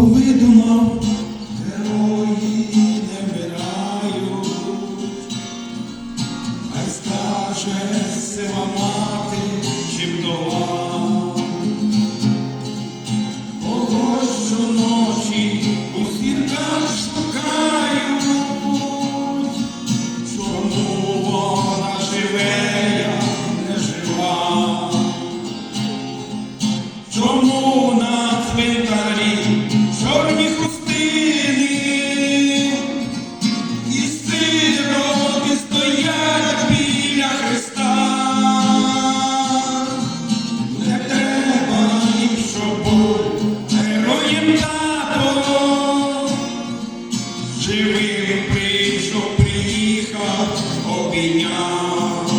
видумав, герої не вмирають, хай скаже сива мати чи вдова, кого щоночі у зірках шукають, чому вона живе, я не жива. Чому обійняв.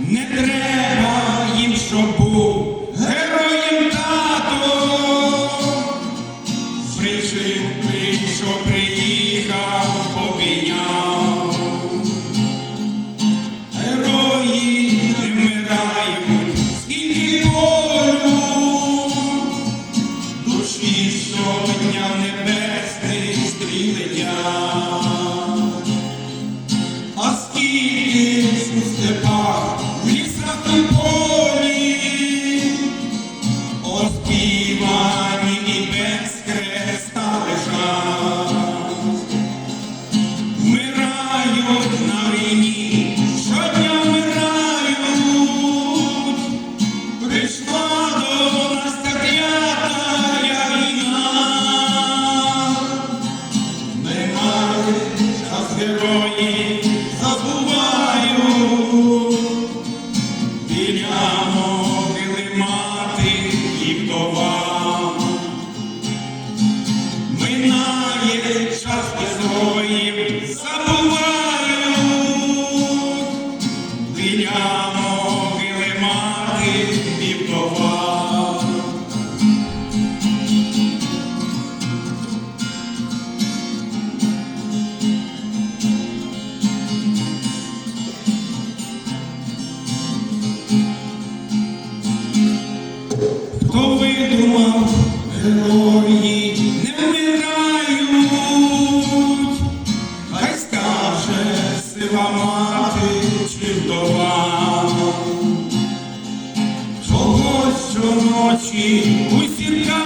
Не треба їм, щоб був героєм тато. Прийшов, прийшов, приїхав, обійняв. Герої не вмирають, скільки болю, душі щодня небесний забуваю, біля могили мати і вдова. Видумав, герої не вмирають, хай скаже сива мати чи вдова. Чого щоночі у зірках шукають,